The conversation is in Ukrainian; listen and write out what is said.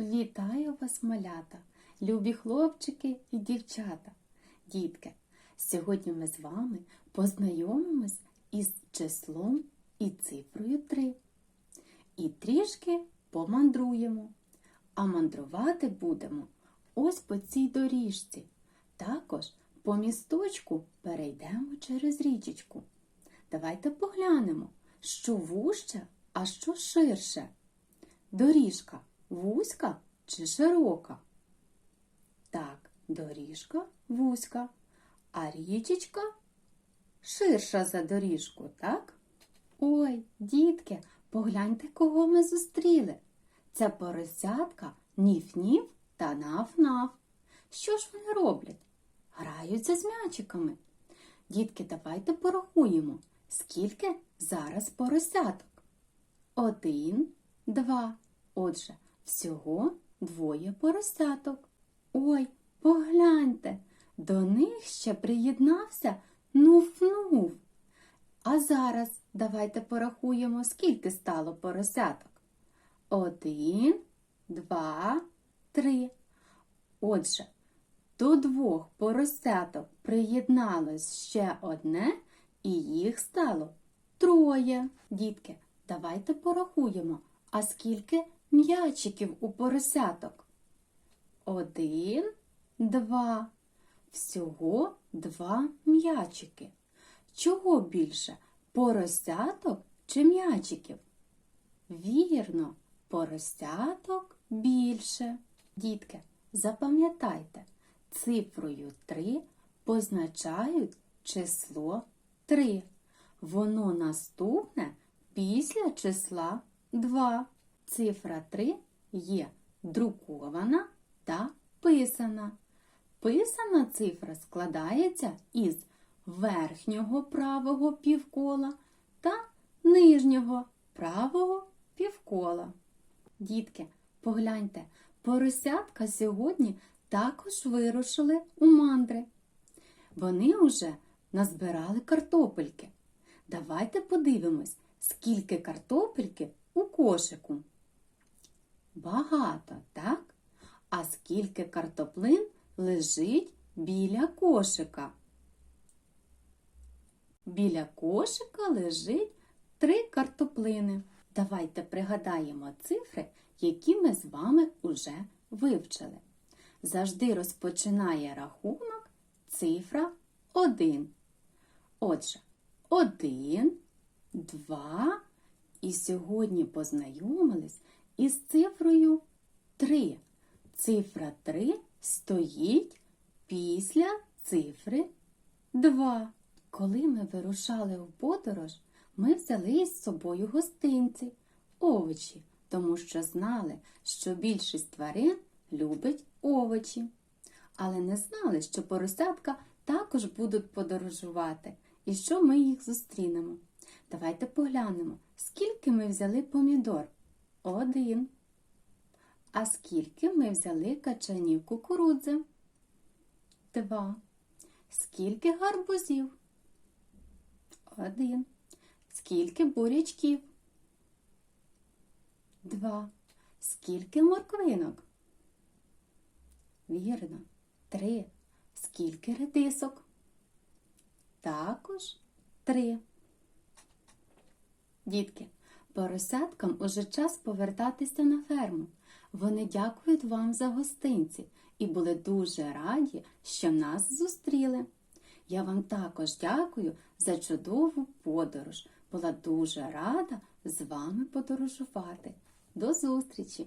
Вітаю вас, малята, любі хлопчики і дівчата. Дітки, сьогодні ми з вами познайомимось із числом і цифрою 3. І трішки помандруємо. А мандрувати будемо ось по цій доріжці. Також по місточку перейдемо через річечку. Давайте поглянемо, що вужче, а що ширше. Доріжка вузька чи широка? Так, доріжка вузька, а річечка ширша за доріжку, так? Ой, дітки, погляньте, кого ми зустріли. Це поросятка ніф-ніф та наф-наф. Що ж вони роблять? Граються з м'ячиками. Дітки, давайте порахуємо, скільки зараз поросяток. Один, два. Отже, всього двоє поросяток. Ой, погляньте, до них ще приєднався нуф-нуф. А зараз давайте порахуємо, скільки стало поросяток. Один, два, три. Отже, до двох поросяток приєдналось ще одне, і їх стало троє. Дітки, давайте порахуємо, а скільки м'ячиків у поросяток? Один, два. Всього два м'ячики. Чого більше? Поросяток чи м'ячиків? Вірно, поросяток більше. Дітки, запам'ятайте, цифрою 3 позначають число 3. Воно наступне після числа 2. Цифра 3 є друкована та писана. Писана цифра складається із верхнього правого півкола та нижнього правого півкола. Дітки, погляньте, поросятка сьогодні також вирушили у мандри. Вони вже назбирали картопельки. Давайте подивимось, скільки картопельки у кошику. Багато, так? А скільки картоплин лежить біля кошика? Біля кошика лежить три картоплини. Давайте пригадаємо цифри, які ми з вами уже вивчили. Завжди розпочинає рахунок цифра 1. Отже, 1, 2. І сьогодні познайомились із цифрою 3. Цифра 3 стоїть після цифри 2. Коли ми вирушали в подорож, ми взяли із собою гостинці, овочі, тому що знали, що більшість тварин любить овочі. Але не знали, що поросятка також будуть подорожувати і що ми їх зустрінемо. Давайте поглянемо, скільки ми взяли помідор. Один. А скільки ми взяли качанів кукурудзи? Два. Скільки гарбузів? Один. Скільки бурячків? Два. Скільки морквинок? Вірно. Три. Скільки редисок? Також три. Дітки, поросяткам уже час повертатися на ферму. Вони дякують вам за гостинці і були дуже раді, що нас зустріли. Я вам також дякую за чудову подорож. Була дуже рада з вами подорожувати. До зустрічі!